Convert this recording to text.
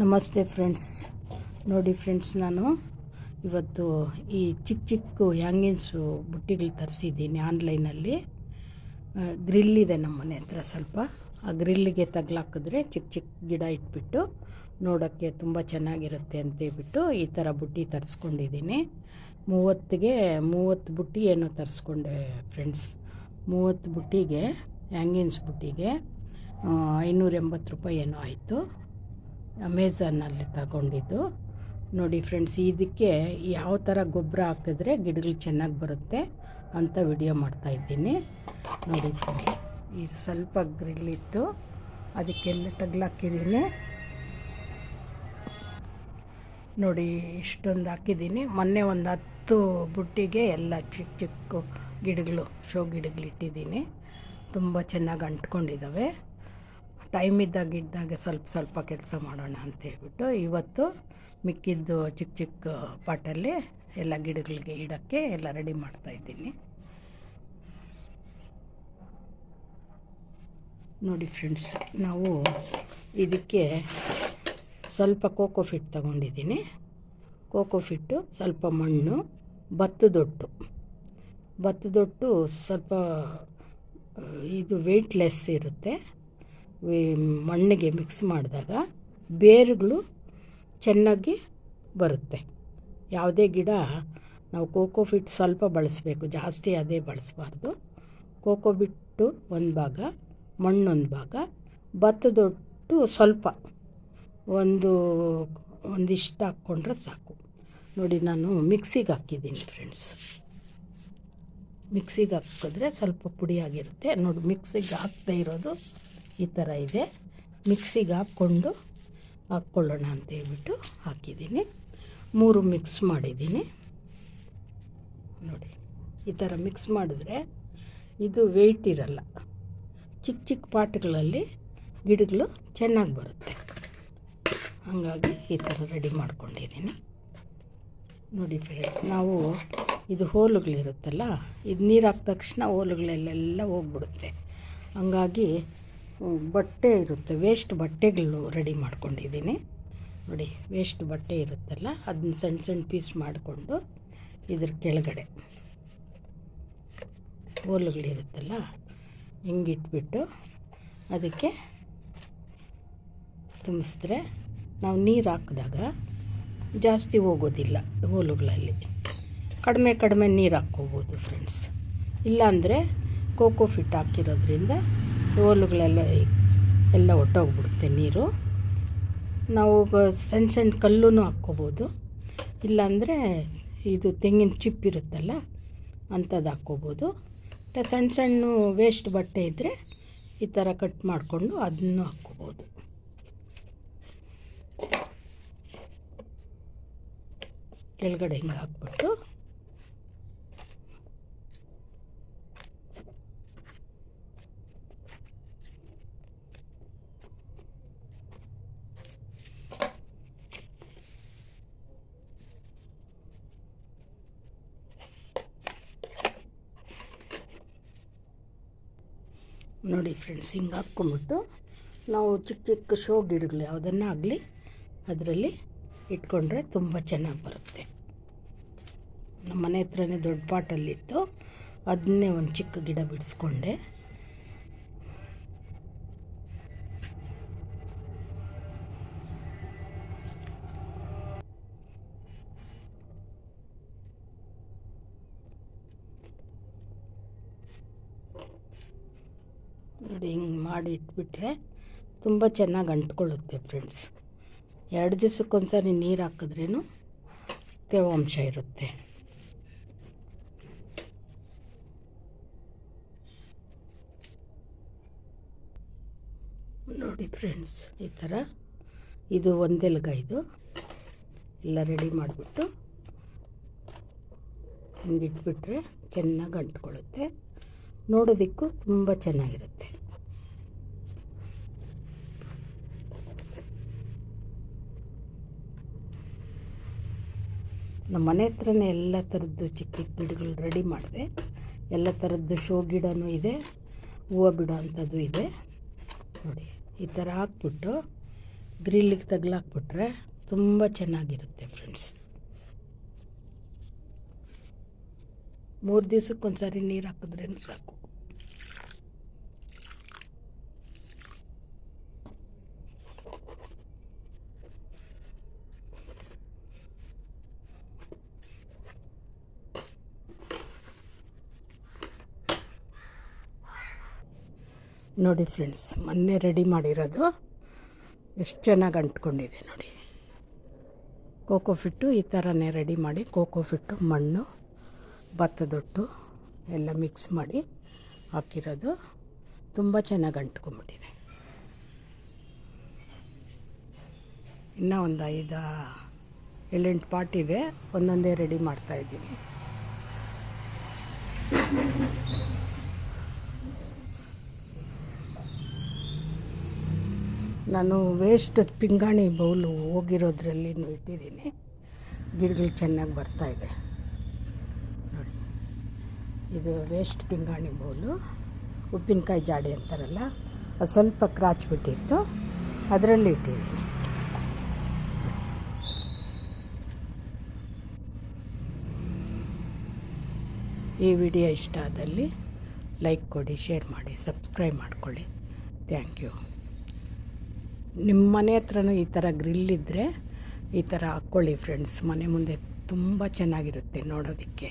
ನಮಸ್ತೆ ಫ್ರೆಂಡ್ಸ್ ನೋಡಿ ಫ್ರೆಂಡ್ಸ್ ನಾನು ಇವತ್ತು ಈ ಚಿಕ್ಕ ಚಿಕ್ಕ ಹ್ಯಾಂಗಿನ್ಸು ಬುಟ್ಟಿಗಳು ತರಿಸಿದ್ದೀನಿ ಆನ್ಲೈನಲ್ಲಿ ಗ್ರಿಲ್ ಇದೆ ನಮ್ಮ ಮನೆ ಹತ್ರ ಸ್ವಲ್ಪ. ಆ ಗ್ರಿಲ್ಲಿಗೆ ತಗ್ಲಾಕಿದ್ರೆ ಚಿಕ್ಕ ಚಿಕ್ಕ ಗಿಡ ಇಟ್ಬಿಟ್ಟು ನೋಡೋಕ್ಕೆ ತುಂಬ ಚೆನ್ನಾಗಿರುತ್ತೆ ಅಂತೇಳ್ಬಿಟ್ಟು ಈ ಥರ ಬುಟ್ಟಿ ತರಿಸ್ಕೊಂಡಿದ್ದೀನಿ. ಮೂವತ್ತಿಗೆ ಮೂವತ್ತು ಬುಟ್ಟಿ ಏನೋ ತರಿಸ್ಕೊಂಡೆ ಫ್ರೆಂಡ್ಸ್ ಮೂವತ್ತು ಬುಟ್ಟಿಗೆ ಹ್ಯಾಂಗಿನ್ಸ್ ಬುಟ್ಟಿಗೆ ಐನೂರ ಎಂಬತ್ತು ರೂಪಾಯಿ ಏನೋ ಆಯಿತು. ಅಮೆಝಾನಲ್ಲಿ ತಗೊಂಡಿದ್ದು. ನೋಡಿ ಫ್ರೆಂಡ್ಸ್ ಇದಕ್ಕೆ ಯಾವ ಥರ ಗೊಬ್ಬರ ಹಾಕಿದ್ರೆ ಗಿಡಗಳು ಚೆನ್ನಾಗಿ ಬರುತ್ತೆ ಅಂತ ವಿಡಿಯೋ ಮಾಡ್ತಾಯಿದ್ದೀನಿ ನೋಡಿ ಫ್ರೆಂಡ್ಸ್ ಇದು ಸ್ವಲ್ಪ ಗ್ರಿಲ್ಲಿತ್ತು ಅದಕ್ಕೆಲ್ಲ ತಗ್ಲಾಕಿದ್ದೀನಿ ನೋಡಿ ಇಷ್ಟೊಂದು ಹಾಕಿದ್ದೀನಿ. ಮೊನ್ನೆ ಒಂದು ಹತ್ತು ಬುಟ್ಟಿಗೆ ಎಲ್ಲ ಚಿಕ್ಕ ಚಿಕ್ಕ ಗಿಡಗಳು, ಶೋ ಗಿಡಗಳು ಇಟ್ಟಿದ್ದೀನಿ ತುಂಬ ಚೆನ್ನಾಗಿ ಅಂಟ್ಕೊಂಡಿದ್ದಾವೆ ಟೈಮ್ ಇದ್ದಾಗ ಇದ್ದಾಗ ಸ್ವಲ್ಪ ಸ್ವಲ್ಪ ಕೆಲಸ ಮಾಡೋಣ ಅಂತ ಹೇಳ್ಬಿಟ್ಟು ಇವತ್ತು ಮಿಕ್ಕಿದ್ದು ಚಿಕ್ಕ ಚಿಕ್ಕ ಪಾಟಲ್ಲಿ ಎಲ್ಲ ಗಿಡಗಳಿಗೆ ಇಡೋಕ್ಕೆ ಎಲ್ಲ ರೆಡಿ ಮಾಡ್ತಾಯಿದ್ದೀನಿ ನೋಡಿ ಫ್ರೆಂಡ್ಸ್, ನಾವು ಇದಕ್ಕೆ ಸ್ವಲ್ಪ ಕೋಕೋ ಫಿಟ್ ತಗೊಂಡಿದ್ದೀನಿ. ಕೋಕೋ ಫಿಟ್ಟು ಸ್ವಲ್ಪ ಮಣ್ಣು ಭತ್ತದೊಟ್ಟು ಭತ್ತದೊಟ್ಟು ಸ್ವಲ್ಪ ಇದು ವೆಯ್ಟ್ಲೆಸ್ ಇರುತ್ತೆ. ಮಣ್ಣಿಗೆ ಮಿಕ್ಸ್ ಮಾಡಿದಾಗ ಬೇರುಗಳು ಚೆನ್ನಾಗಿ ಬರುತ್ತೆ. ಯಾವುದೇ ಗಿಡ ನಾವು ಕೋಕೋ ಫಿಟ್ ಸ್ವಲ್ಪ ಬಳಸಬೇಕು, ಜಾಸ್ತಿ ಅದೇ ಬಳಸಬಾರ್ದು. ಕೋಕೋ ಬಿಟ್ಟು ಒಂದು ಭಾಗ, ಮಣ್ಣೊಂದು ಭಾಗ, ಭತ್ತದೊಟ್ಟು ಸ್ವಲ್ಪ ಒಂದು, ಒಂದಿಷ್ಟು ಹಾಕ್ಕೊಂಡ್ರೆ ಸಾಕು. ನೋಡಿ ನಾನು ಮಿಕ್ಸಿಗೆ ಹಾಕಿದ್ದೀನಿ ಫ್ರೆಂಡ್ಸ್ ಮಿಕ್ಸಿಗೆ ಹಾಕಿದ್ರೆ ಸ್ವಲ್ಪ ಪುಡಿಯಾಗಿರುತ್ತೆ. ನೋಡಿ ಮಿಕ್ಸಿಗೆ ಹಾಕ್ತಾ ಇರೋದು ಈ ಥರ ಇದೆ. ಮಿಕ್ಸಿಗೆ ಹಾಕ್ಕೊಂಡು ಹಾಕ್ಕೊಳ್ಳೋಣ ಅಂತ ಹೇಳ್ಬಿಟ್ಟು ಹಾಕಿದ್ದೀನಿ. ಮೂರು ಮಿಕ್ಸ್ ಮಾಡಿದ್ದೀನಿ. ನೋಡಿ, ಈ ಥರ ಮಿಕ್ಸ್ ಮಾಡಿದ್ರೆ ಇದು ವೆಯ್ಟ್ ಇರಲ್ಲ. ಚಿಕ್ಕ ಚಿಕ್ಕ ಪಾಟ್ಗಳಲ್ಲಿ ಗಿಡಗಳು ಚೆನ್ನಾಗಿ ಬರುತ್ತೆ. ಹಾಗಾಗಿ ಈ ಥರ ರೆಡಿ ಮಾಡ್ಕೊಂಡಿದ್ದೀನಿ. ನೋಡಿ ಫ್ರೆಂಡ್ ನಾವು ಇದು ಹೋಲುಗಳಿರುತ್ತಲ್ಲ, ಇದು ನೀರು ಹಾಕಿದ ತಕ್ಷಣ ಹೋಲುಗಳಲ್ಲೆಲ್ಲ ಹೋಗ್ಬಿಡುತ್ತೆ. ಹಂಗಾಗಿ ಬಟ್ಟೆ ಇರುತ್ತೆ ವೇಸ್ಟ್ ಬಟ್ಟೆಗಳು ರೆಡಿ ಮಾಡ್ಕೊಂಡಿದ್ದೀನಿ. ನೋಡಿ ವೇಸ್ಟ್ ಬಟ್ಟೆ ಇರುತ್ತಲ್ಲ ಅದನ್ನ ಸಣ್ಣ ಸಣ್ಣ ಪೀಸ್ ಮಾಡಿಕೊಂಡು ಇದ್ರ ಕೆಳಗಡೆ ಹೋಲುಗಳಿರುತ್ತಲ್ಲ ಹಿಂಗಿಟ್ಬಿಟ್ಟು ಅದಕ್ಕೆ ತುಂಬಿಸಿದ್ರೆ, ನಾವು ನೀರು ಹಾಕಿದಾಗ ಜಾಸ್ತಿ ಹೋಗೋದಿಲ್ಲ ಹೋಲುಗಳಲ್ಲಿ. ಕಡಿಮೆ ಕಡಿಮೆ ನೀರು ಹಾಕ್ಕೋಬೋದು ಫ್ರೆಂಡ್ಸ್ ಇಲ್ಲಾಂದರೆ ಕೋಕೋ ಫಿಟ್ ಹಾಕಿರೋದ್ರಿಂದ ಹೋಲುಗಳೆಲ್ಲ ಎಲ್ಲ ಒಟ್ಟೋಗ್ಬಿಡುತ್ತೆ ನೀರು. ನಾವು ಸಣ್ಣ ಸಣ್ಣ ಕಲ್ಲು ಹಾಕ್ಕೋಬೋದು. ಇಲ್ಲಾಂದರೆ ಇದು ತೆಂಗಿನ ಚಿಪ್ ಇರುತ್ತಲ್ಲ ಅಂಥದ್ದು ಹಾಕ್ಕೋಬೋದು. ಸಣ್ಣ ಸಣ್ಣ ವೇಸ್ಟ್ ಬಟ್ಟೆ ಇದ್ದರೆ ಈ ಥರ ಕಟ್ ಮಾಡಿಕೊಂಡು ಅದನ್ನು ಹಾಕ್ಕೋಬೋದು. ಕೆಳಗಡೆ ಹಿಂಗೆ ಹಾಕ್ಬಿಟ್ಟು ನೋಡಿ ಫ್ರೆಂಡ್ಸ್ ಹಿಂಗೆ ಹಾಕ್ಕೊಂಬಿಟ್ಟು ನಾವು ಚಿಕ್ಕ ಚಿಕ್ಕ ಶೋ ಗಿಡಗಳು ಯಾವುದನ್ನು ಆಗಲಿ, ಅದರಲ್ಲಿ ಇಟ್ಕೊಂಡ್ರೆ ತುಂಬ ಚೆನ್ನಾಗಿ ಬರುತ್ತೆ. ನಮ್ಮ ಮನೆ ಹತ್ರನೇ ದೊಡ್ಡ ಪಾಟಲ್ಲಿತ್ತು. ಅದನ್ನೇ ಒಂದು ಚಿಕ್ಕ ಗಿಡ ಬಿಡಿಸ್ಕೊಂಡೆ. ನೋಡಿ ಹಿಂಗೆ ಮಾಡಿ ಇಟ್ಬಿಟ್ರೆ ತುಂಬ ಚೆನ್ನಾಗಿ ಅಂಟ್ಕೊಳ್ಳುತ್ತೆ ಫ್ರೆಂಡ್ಸ್ ಎರಡು ದಿವ್ಸಕ್ಕೊಂದ್ಸರಿ ನೀರು ಹಾಕಿದ್ರೇನು ತೇವಾಂಶ ಇರುತ್ತೆ. ನೋಡಿ ಫ್ರೆಂಡ್ಸ್ ಈ ಥರ ಇದು ಒಂದೆಲ್ಗ ಇದು. ಎಲ್ಲ ರೆಡಿ ಮಾಡಿಬಿಟ್ಟು ಹಿಂಗೆ ಇಟ್ಬಿಟ್ರೆ ಚೆನ್ನಾಗಿ ಅಂಟ್ಕೊಳ್ಳುತ್ತೆ. ನೋಡೋದಕ್ಕೂ ತುಂಬ ಚೆನ್ನಾಗಿರುತ್ತೆ. ನಮ್ಮ ಮನೆ ಹತ್ರನೇ ಎಲ್ಲ ಥರದ್ದು ಚಿಕ್ಕ ಚಿಕ್ಕ ಗಿಡಗಳು ರೆಡಿ ಮಾಡಿದೆ. ಎಲ್ಲ ಥರದ್ದು ಶೋ ಗಿಡನೂ ಇದೆ, ಹೂವು ಬಿಡೋ ಅಂಥದ್ದು ಇದೆ. ನೋಡಿ, ಈ ಥರ ಹಾಕ್ಬಿಟ್ಟು ಗ್ರಿಲ್ಲಿಗೆ ತಗ್ಲಾಕ್ಬಿಟ್ರೆ ತುಂಬ ಚೆನ್ನಾಗಿರುತ್ತೆ ಫ್ರೆಂಡ್ಸ್. ಮೂರು ದಿವ್ಸಕ್ಕೊಂದ್ಸರಿ ನೀರು ಹಾಕಿದ್ರೇ ಸಾಕು. ನೋಡಿ ಫ್ರೆಂಡ್ಸ್, ಮೊನ್ನೆ ರೆಡಿ ಮಾಡಿರೋದು ಎಷ್ಟು ಚೆನ್ನಾಗಿ ಅಂಟ್ಕೊಂಡಿದೆ ನೋಡಿ. ಕೋಕೋ ಫಿಟ್ಟು ಈ ಥರನೇ ರೆಡಿ ಮಾಡಿ, ಕೋಕೋ ಫಿಟ್ಟು, ಮಣ್ಣು, ಭತ್ತದೊಟ್ಟು ಎಲ್ಲ ಮಿಕ್ಸ್ ಮಾಡಿ ಹಾಕಿರೋದು. ತುಂಬ ಚೆನ್ನಾಗಿ ಅಂಟ್ಕೊಂಬಿಟ್ಟಿದೆ ಇನ್ನೂ ಒಂದು ಐದು, ಏಳೆಂಟು ಪಾಟ್ ಇದೆ, ಒಂದೊಂದೇ ರೆಡಿ ಮಾಡ್ತಾಯಿದ್ದೀನಿ ನಾನು ವೇಸ್ಟ್ ಪಿಂಗಾಣಿ ಬೌಲು ಹೋಗಿರೋದ್ರಲ್ಲಿ ಇಟ್ಟಿದ್ದೀನಿ. ಗಿಡಗಳು ಚೆನ್ನಾಗಿ ಬರ್ತಾಯಿದೆ ನೋಡಿ. ಇದು ವೇಸ್ಟ್ ಪಿಂಗಾಣಿ ಬೌಲು. ಉಪ್ಪಿನಕಾಯಿ ಜಾಡಿ ಅಂತಾರಲ್ಲ, ಅದು ಸ್ವಲ್ಪ ಕ್ರಾಚ್ ಬಿಟ್ಟಿತ್ತು. ಅದರಲ್ಲಿ ಇಟ್ಟಿದ್ದೀನಿ. ಈ ವಿಡಿಯೋ ಇಷ್ಟ ಆದಲ್ಲಿ ಲೈಕ್ ಕೊಡಿ, ಶೇರ್ ಮಾಡಿ, ಸಬ್ಸ್ಕ್ರೈಬ್ ಮಾಡಿಕೊಳ್ಳಿ. Thank you. ನಿಮ್ಮ ಮನೆ ಹತ್ರನೂ ಈ ಥರ ಗ್ರಿಲ್ ಇದ್ದರೆ ಈ ಥರ ಹಾಕ್ಕೊಳ್ಳಿ ಫ್ರೆಂಡ್ಸ್. ಮನೆ ಮುಂದೆ ತುಂಬ ಚೆನ್ನಾಗಿರುತ್ತೆ ನೋಡೋದಕ್ಕೆ.